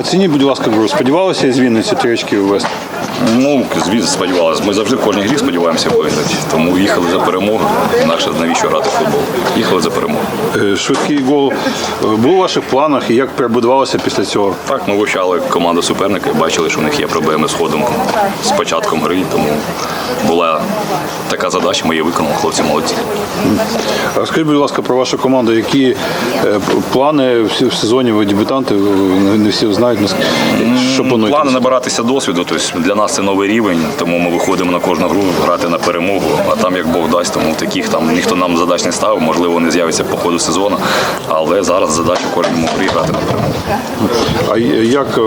Оцініть, будь ласка, гру. Сподівалися із Вінниці три очки ввести? Ну, звісно, сподівалися. Ми завжди в кожній грі сподіваємося виграти. Тому їхали за перемогу. Інакше навіщо грати в футбол? Їхали за перемогу. Е, Швидкий гол е, був у ваших планах і як перебудувалося після цього? Так, ми вивчали команду суперника і бачили, що у них є проблеми з ходом з початком гри. Тому була така задача, ми її виконали, хлопці молодці. А Скажіть, будь ласка, про вашу команду. Які е, плани в сезоні ви дебютанти, не не знають, що плануєте? Плани набиратися досвіду. Тобто для нас це новий рівень, тому ми виходимо на кожну гру грати на перемогу. А там як Бог дасть, тому таких там ніхто нам задач не ставив. Можливо, вони з'являться по ходу сезону. Але зараз задача кожному грі грати на перемогу. А як е,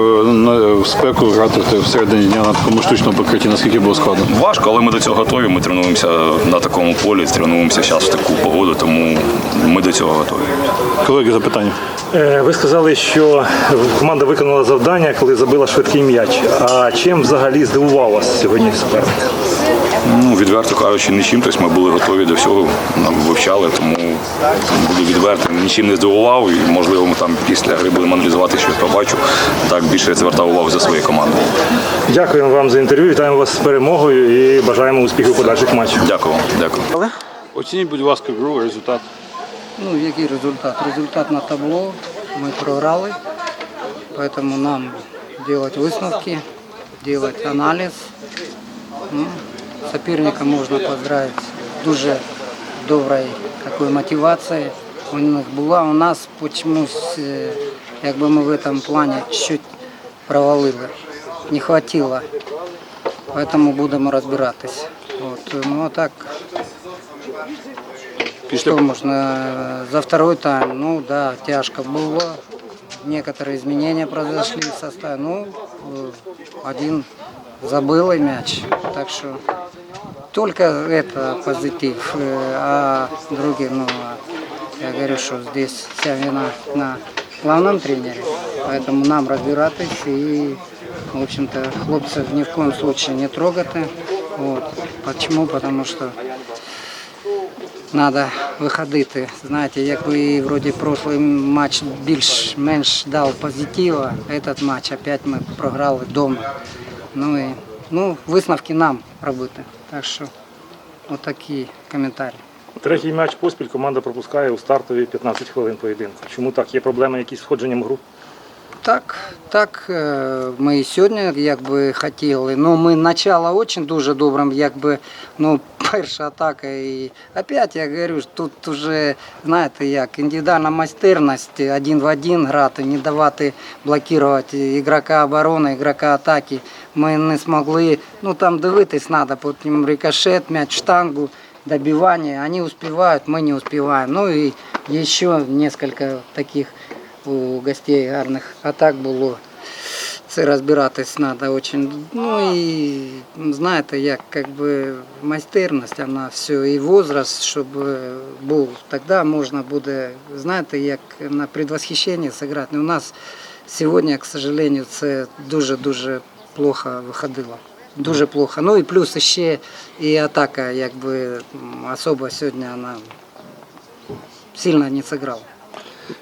в спеку грати всередині дня на такому штучному покритті, наскільки було складно? Важко, але ми до цього готові. Ми тренуємося на такому полі, тренуємося зараз в таку погоду, тому ми до цього готові. Колеги, запитання. Е, Ви сказали, що команда виконала завдання, коли забила швидкий м'яч. А чим взагалі здивував вас сьогодні суперник? Ну, відверто кажучи, нічим. Тобто ми були готові до всього, вивчали, тому буду відверто, нічим не здивував. І можливо, ми там після гри будемо аналізувати, що я побачу. Так більше я звертав увагу за свою команду. Дякуємо вам за інтерв'ю. Вітаємо вас з перемогою і бажаємо успіхів у подальших матчах. Дякую, вам, дякую. Оцініть, будь ласка, гру, результат. Ну, який результат? Результат на табло. Ми програли. Поэтому нам делать висновки, делать аналіз. Ну, соперника можна поздравити з дуже доброю такою мотивацією. У них була. У нас почомусь, е, якби ми в цьому плані чуть провалили. Не хватило. Поэтому будемо розбиратись. От, ну а так что можно э, за второй тайм? Ну да, тяжко было. Некоторые изменения произошли в составе. Ну, э, один забыл и мяч. Так что только это позитив. Э, А другие, ну, а я говорю, что здесь вся вина на главном тренере. Поэтому нам разбираться и, в общем-то, хлопцев ни в коем случае не трогати. Вот. Почему? Потому что Надо виходити. Знаєте, якби вроді прошлий матч більш-менш дав позитива, этот матч опять ми програли вдома. Ну і ну, висновки нам робити. Так що отакі коментарі. Третій м'яч поспіль команда пропускає у стартові 15 хвилин поєдинку. Чому так? Є проблеми якісь з входженням гру? Так, так, е, ми і сьогодні якби хотіли. Ну, ми начало дуже добрим, якби ну, перша атака. І опять я говорю, що тут вже, знаєте, як індивідуальна майстерність, один в один грати, не давати блокувати ігрока оборони, ігрока атаки. Ми не змогли, ну там дивитись треба, потім рикошет, м'яч в штангу, добивание. Они успевают, мы не успеваем. Ну и еще несколько таких у гостей гарних атак було. Це розбиратись треба дуже. Ну і знаєте, як якби майстерність, вона все, і возраст, щоб був. Тоді можна буде, знаєте, як на предвосхищення зіграти. У нас сьогодні, к сожалению, це дуже-дуже плохо виходило. Дуже плохо. Ну і плюс ще і атака, якби м, особо сьогодні вона сильно не зіграла.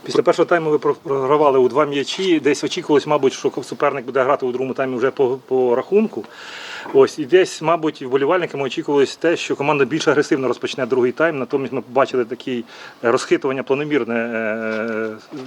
Після першого тайму ви програвали у два м'ячі. Десь очікувалось, мабуть, що суперник буде грати у другому таймі вже по, по рахунку. Ось і десь, мабуть, вболівальниками очікувалось те, що команда більш агресивно розпочне другий тайм. Натомість ми побачили такі розхитування планомірне е, е,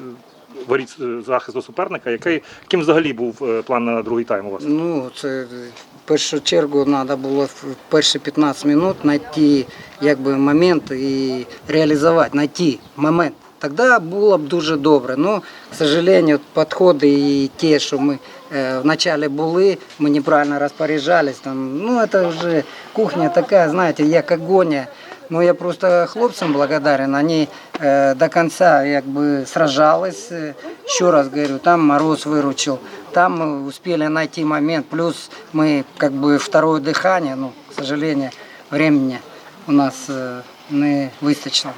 воріт е, захисту суперника. Який яким взагалі був план на другий тайм у вас? Ну, це в першу чергу треба було в перші 15 минут знайти якби, момент і реалізувати, знайти момент. Тоді було б дуже добре. Ну, к сожалению, підходи і ті, що ми е, вначале були, ми неправильно розпоряджались. Там, ну, це вже кухня така, знаєте, як агонія. Ну, я просто хлопцам благодарен. Они э, до конца якби сражались. Э, Еще раз говорю, там Мороз выручил. Там мы успели найти момент. Плюс мы как бы второе дыхание, ну, к сожалению, времени у нас э, не вистачило.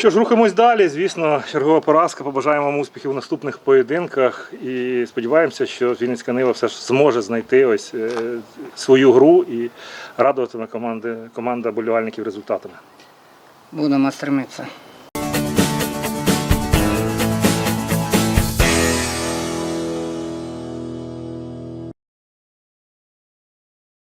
Що ж, рухаємось далі. Звісно, чергова поразка. Побажаємо вам успіхів у наступних поєдинках і сподіваємося, що Вінницька Нива все ж зможе знайти ось е, свою гру і радуватиме команди команда болівальників результатами. Будемо стремитися.